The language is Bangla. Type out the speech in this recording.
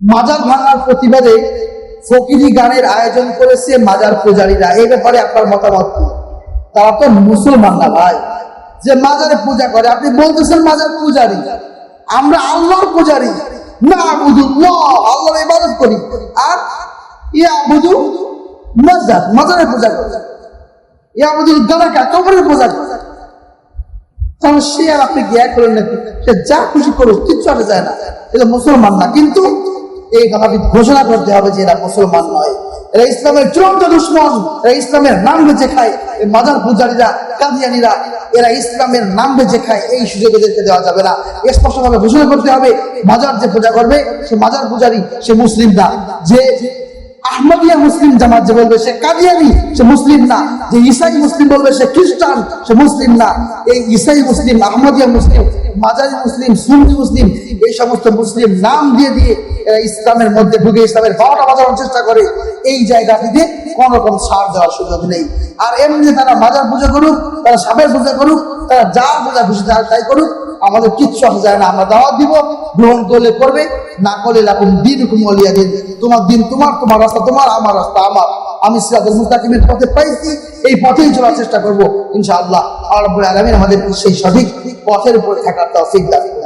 মাজার ভাঙার প্রতিবাদে ফকিরি গানের আয়োজন করেছে মাজার পূজারীরা। এই ব্যাপারে আপনার মতামত কি? তারা তো মুসলমান না ভাই। যে মাজারে পূজা করে, আপনি বলতেছেন মাজার পূজারী। আমরা আল্লাহর পূজারী। না বুধু আল্লাহর ইবাদত করি। আর ইয়া বুধু মাজার, মাজারে পূজা করে। ইয়া বুধু গালাকা, কবরের পূজা করে। তাহলে সে আর আপনি এক করেন নাকি সে যা খুশি করুক, কিচ্ছু আসে যায় না। এটা মুসলমান না। কিন্তু এই কথাটি ঘোষণা করতে হবে যে এরা মুসলমান নয়। এরা ইসলামের চূড়ান্ত দুশ্মন, এরা ইসলামের নাম বেঁচে খায়। এই মাজার পূজারীরা, কাদিয়ানিরা, এরা ইসলামের নাম বেঁচে খায়। এই সুযোগ এদেরকে দেওয়া যাবে না। স্পষ্টভাবে ঘোষণা করতে হবে, মাজার যে পূজা করবে, সে মাজার পূজারী, সে মুসলিম না। যে আহমদিয়া মুসলিম জামাত যে বলবে সে কাদিয়ানি, সে মুসলিম না। যে ইসাই মুসলিম বলবে সে খ্রিস্টান, সে মুসলিম না। এই ইসাই মুসলিম, আহমদিয়া মুসলিম, মাজারি মুসলিম, সুন্নি মুসলিম, এই সমস্ত মুসলিম নাম দিয়ে দিয়ে, এরা ইসলামের মধ্যে ঢুকে ইসলামের বারোটা বাজানোর চেষ্টা করে। এই জায়গাটিতে কোন রকম ছাড় দেওয়ার সুযোগ নেই। আর এমনি তারা মাজার পূজা করুক, তারা সাপের পূজা করুক, তারা যা পূজা খুশি তারা তাই করুক। আমাদের কিচ্ছু আসে যায় না। আমরা দাওয়াত দিব, গ্রহণ করলে করবে। না কলে দিন তোমার দিন তোমার তোমার রাস্তা, তোমার আমার আমার। আমি এই পথেই চলার চেষ্টা করব। আমাদের সেই সঠিক পথের উপরে থাকার তৌফিক করুন।